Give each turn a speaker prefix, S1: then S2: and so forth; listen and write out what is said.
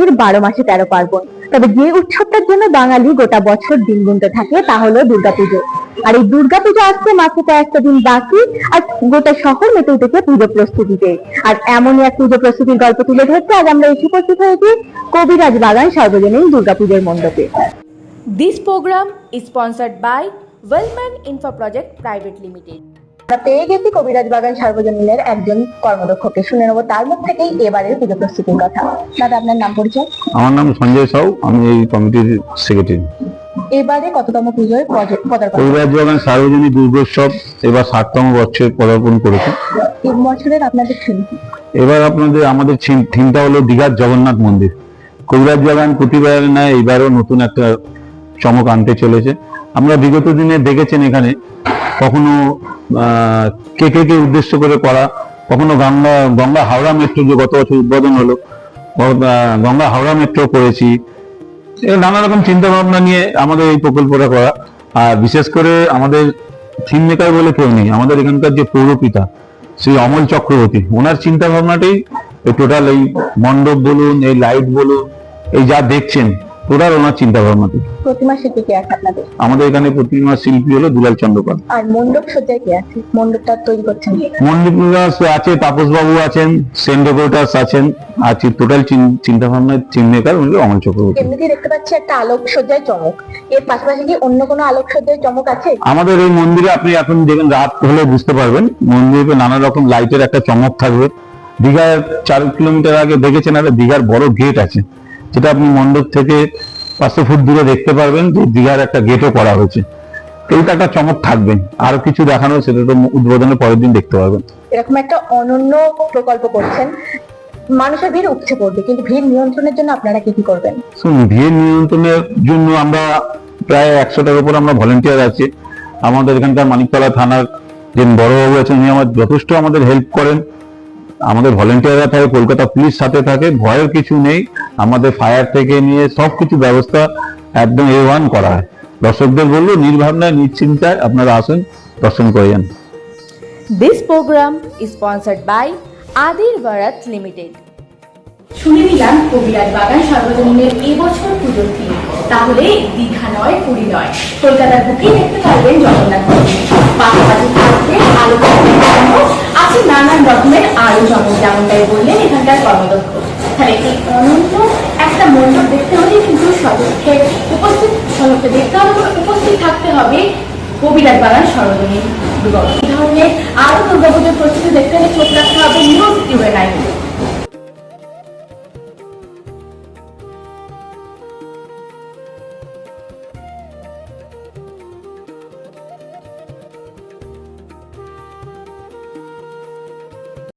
S1: বাঙালির বারো মাসে তেরো পার্বণ। তবে যে উৎসবটার জন্য বাঙালি গোটা বছর দিন গুনতে থাকে তা হলো দুর্গাপুজো। আর এই দুর্গাপুজো আসছে মাত্র কয়েকটা দিন বাকি, আর গোটা শহর মেতে উঠেছে পুজো প্রস্তুতিতে। আর এমনই এক পুজো প্রস্তুতির গল্প তুলে ধরতে আজ আমরা এসে উপস্থিত হয়েছি কবিরাজ বাগান সর্বজনীন দুর্গাপুজোর মণ্ডপে।
S2: This programme is sponsored by Wellman Info Project Private Limited.
S1: আমরা পেয়ে গেছি কবিরাজ বাগান সার্বজনীনের একজন কর্মদক্ষকে। শুনে নেব তার মুখ থেকেই এবারের পুজো প্রস্তুতির কথা। দাদা আপনার নাম পরিচয়?
S3: আমার নাম সঞ্জয় সাউ আমি এই কমিটির সেক্রেটারি
S1: এবারে কততম পুজোয় পদার্পণ?
S3: কবিরাজ বাগান সার্বজনীন দুর্গোৎসব এবার ষাটতম বছর পদার্পণ করেছে।
S1: এই বছরের আপনাদের থিম?
S3: এবার আপনাদের আমাদের থিমটা হলো দীঘার জগন্নাথ মন্দির। কবিরাজ বাগান প্রতিবার নেয় এবারও নতুন একটা চমক আনতে চলেছে। আমরা বিগত দিনে দেখেছেন এখানে কখনো কে কে কে উদ্দেশ্য করে করা, কখনো গঙ্গা গঙ্গা হাওড়া মেট্রো যে গত বছর উদ্বোধন হলো গঙ্গা হাওড়া মেট্রো করেছি। নানা রকম চিন্তা ভাবনা নিয়ে আমাদের এই প্রকল্পটা করা। আর বিশেষ করে আমাদের থিম মেকার বলে কেউ নেই, আমাদের এখানকার যে পৌরপিতা, শ্রী অমল চক্রবর্তী, ওনার চিন্তা ভাবনাটাই এই টোটাল এই মণ্ডপ বলুন, এই লাইট বলুন, এই যা দেখছেন চিন্তা ভাবনাতে
S1: প্রতিমা শিল্পী কে আছে আপনাদের?
S3: আমাদের এখানে প্রতিমা শিল্পী হলো দুলাল চন্দ্রপাল।
S1: আর মণ্ডপ সজ্জায় কে আছে? মণ্ডপটা তৈরি করছেন?
S3: আছে তাপস বাবু আছেন সেন ডেকোরেটার্স আছেন আর টোটাল চিন্তা ভাবনার চিন মেকার উনি অমল চক্রবর্তী।
S1: এমনিতেই দেখতে পাচ্ছি একটা আলোক সজ্জায় চমক। এর পাশাপাশি কি অন্য কোনো আলোক সজ্জায় চমক আছে?
S3: আমাদের এই মন্দিরে আপনি এখন দেখেন রাত হলে বুঝতে পারবেন মন্দিরে নানা রকম লাইটের একটা চমক থাকবে। দীঘার চার কিলোমিটার আগে দেখেছেন একটা দীঘার বড় গেট আছে। যেটা আপনি মণ্ডপ থেকে পাঁচশো ফুট দূরে দেখতে পারবেন যে দীঘার একটা গেটও করা হয়েছে। এইটা একটা চমক থাকবে আরও কিছু দেখানো সেটা তো উদ্বোধনের পরের দিন দেখতে পারবেন।
S1: এরকম একটা অনন্য প্রকল্প করছেন। মানুষের ভিড় উপচে পড়বে কিন্তু ভিড় নিয়ন্ত্রণের জন্য আপনারা কি কি করবেন?
S3: শুনুন ভিড় নিয়ন্ত্রণের জন্য আমরা প্রায় একশোটার উপর আমরা ভলেন্টিয়ার আছি। আমাদের এখানকার মানিকতলা থানার যে বড়বাবু আছেন উনি আমার যথেষ্ট আমাদের হেল্প করেন। আমাদের ভলেন্টিয়াররা থাকে কলকাতা পুলিশ সাথে থাকে ভয়ের কিছু নেই। আমাদের ফায়ার থেকে নিয়ে সব কিছু ব্যবস্থা একদম এ ওয়ান করা হয়। দর্শকদের বলব নির্ভাবনায় নিশ্চিন্তায় আপনারা আসুন দর্শন করে যান
S2: This program is sponsored by Adir Bharat Limited.
S4: শুনে নিলাম কবিরাজ বাগান সার্বজনীনের এবছর পুজোর থিম তাহলে দীঘা নয়, পুরী নয়। কলকাতার বুকে দেখতে পারবেন জগন্নাথ পাশাপাশি থাকবে আছে নানান রকমের চমক যেমনটাই বললেন এখানকার কর্মদক্ষ। তাহলে এই অনন্ত একটা মণ্ডপ দেখতে হলে কিন্তু সদস্যে উপস্থিত সদস্য দেখতে হবে, উপস্থিত থাকতে হবে কবিরাজ বাগান সর্বজনীন দুর্গা এই ধরনের আরও দুর্গাপুজোর প্রস্তুতি দেখতে হলে চোখ রাখতে হবে। নিউজ টিউবে নাইন